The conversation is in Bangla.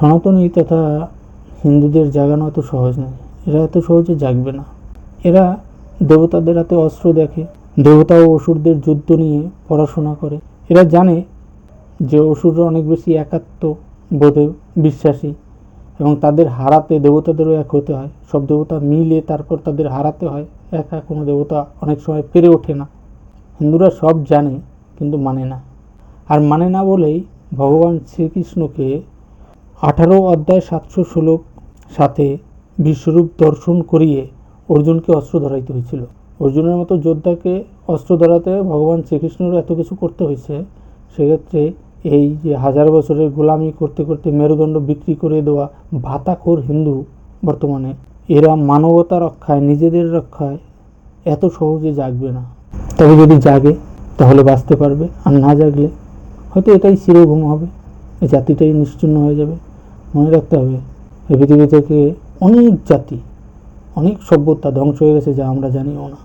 সনাতনী তথা হিন্দুদের জাগানো এত সহজ নয়। এরা এত সহজে জাগবে না। এরা দেবতাদের হাতে অস্ত্র দেখে, দেবতা ও অসুরদের যুদ্ধ নিয়ে পড়াশোনা করে। এরা জানে যে অসুররা অনেক বেশি একাত্ম বোধে বিশ্বাসী এবং তাদের হারাতে দেবতাদেরও এক হতে হয়। সব দেবতা মিলে তারপর তাদের হারাতে হয়। একা কোনো দেবতা অনেক সময় পেরে ওঠে না। হিন্দুরা সব জানে কিন্তু মানে না। আর মানে না বলেই ভগবান শ্রীকৃষ্ণকে আঠারো অধ্যায় সাতশো ষোলো সাথে বিশ্বরূপ দর্শন করিয়ে অর্জুনকে অস্ত্র ধরাইতে হয়েছিল। অর্জুনের মতো যোদ্ধাকে অস্ত্র ধরাতে ভগবান শ্রীকৃষ্ণের এত কিছু করতে হয়েছে, সেক্ষেত্রে এই যে হাজার বছরের গোলামি করতে করতে মেরুদণ্ড বিক্রি করে দেওয়া ভাতাখোর হিন্দু বর্তমানে, এরা মানবতা রক্ষায়, নিজেদের রক্ষায় এত সহজে জাগবে না। তবে যদি জাগে, তাহলে বাঁচতে পারবে, আর না জাগলে হয়তো এটাই চিরঘুম হবে, এই জাতিটাই নিশ্চিন্ন হয়ে যাবে। মনে রাখতে হবে, এই পৃথিবী থেকে অনেক জাতি, অনেক সভ্যতা ধ্বংস হয়ে গেছে যা আমরা জানিও না।